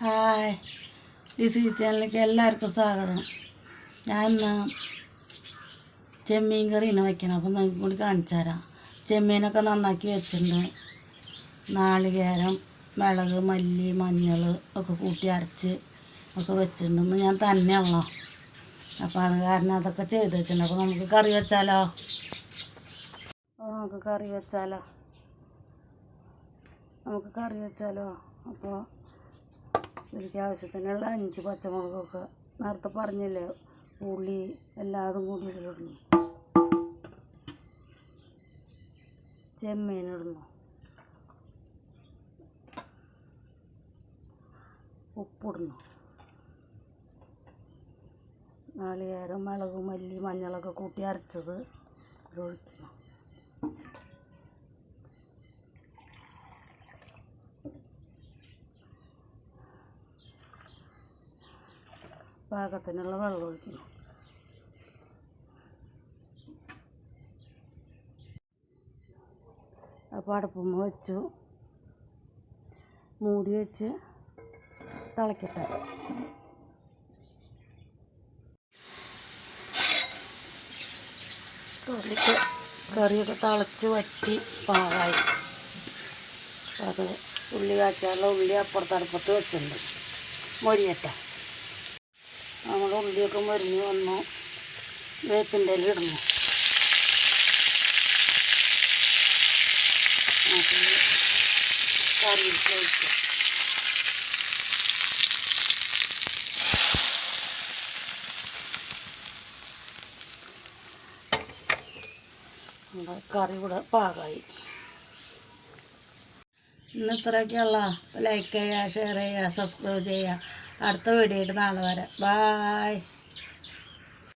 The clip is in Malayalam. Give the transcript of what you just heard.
ഹായ്. ഡിസി ചാനലിലേക്ക് എല്ലാവർക്കും സ്വാഗതം. ഞാൻ ഇന്ന് ചെമ്മീൻ കറിയാണ് വയ്ക്കണം അപ്പം നിങ്ങൾക്ക് കൂടി കാണിച്ചു തരാം ചെമ്മീനൊക്കെ നന്നാക്കി വെച്ചിട്ടുണ്ട്. നാളികേരം മിളക് മല്ലി മഞ്ഞൾ ഒക്കെ കൂട്ടി അരച്ച് ഒക്കെ വെച്ചിട്ടുണ്ട്. ഇന്ന് ഞാൻ തന്നെയുള്ള അപ്പോൾ അത് കാരണം അതൊക്കെ ചെയ്ത് വെച്ചിട്ടുണ്ട്. അപ്പോൾ നമുക്ക് കറി വെച്ചാലോ? നമുക്ക് കറി വെച്ചാലോ? നമുക്ക് കറി വെച്ചാലോ? അപ്പോൾ ഇതിലേക്ക് ആവശ്യത്തിനുള്ള അഞ്ച് പച്ചമുളകൊക്കെ നേരത്തെ പറഞ്ഞില്ലേ ഉള്ളി എല്ലാതും കൂടി ഇടുന്നു ചെമ്മീൻ ഉപ്പിടുന്നു. നാളികേരം മുളക് മല്ലി മഞ്ഞളൊക്കെ കൂട്ടി അരച്ചത് ഒഴിക്കുന്നു. പാകത്തിനുള്ള വെള്ളം ഒഴിക്കണം. അപ്പോൾ അടുപ്പുമ്മ വെച്ചു. മൂടി വെച്ച് തിളക്കട്ടെ. കറിയൊക്കെ കറിയൊക്കെ തിളച്ച് വറ്റി പാകായി അത് ഉള്ളി കാച്ചാലുള്ള ഉള്ളി അപ്പുറത്ത് അടുപ്പത്ത് വെച്ചിട്ടുണ്ട്. മൊരിയട്ടെ. നമ്മുടെ ഉള്ളിയൊക്കെ മരിഞ്ഞ് വന്നു. വേപ്പിന്റെ ഇല ഇടുന്നു. നമ്മുടെ കറി ഇവിടെ പാകമായി ഇന്ന് ഇത്രയൊക്കെയുള്ള ലൈക്ക് ചെയ്യുക ഷെയർ ചെയ്യുക സബ്സ്ക്രൈബ് ചെയ്യുക. അടുത്ത വീഡിയോയിട്ട് നാളെ വരാം. ബായ്